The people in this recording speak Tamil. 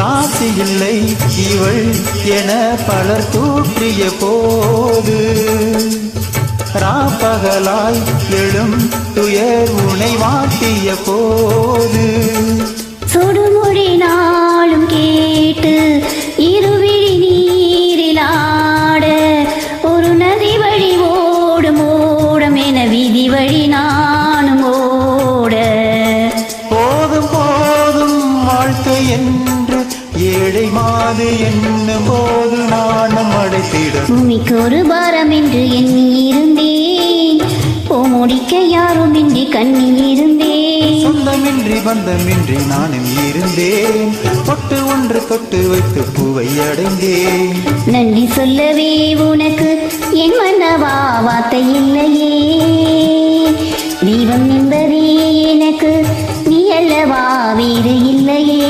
ராசி இல்லை இவள் என பலர் தூற்றிய போது ராப்பகலாய் எழும் துயர் உனை வாட்டிய போது. சுடுமொழி நாளும் கேட்டு இருவிழி நீரில் ஆட ஒரு நதி வழி ஓடும் ஓடும் என விதி வழி நானும் ஓட. போதும் போதும் வாழ்க்கை என்று ஏழை மாது என்னும் போது நாணம் அடைத்திடும். பூமிக்கு ஒரு பாரம் என்று எண்ணி இருந்தேன் பூ முடிக்க யாரும் இன்றி கண்ணில் இருந்தேன் சொந்தமின்றி பந்தமின்றி நானும் இருந்தேன். பொட்டு ஒன்று தொட்டு வைத்து பூவை அடைந்தேன். நன்றி சொல்லவே உனக்கு என் மன்னவா வார்த்தை இல்லையே. தெய்வம் என்பதே எனக்கு நீ அல்லவா வேறு இல்லையே.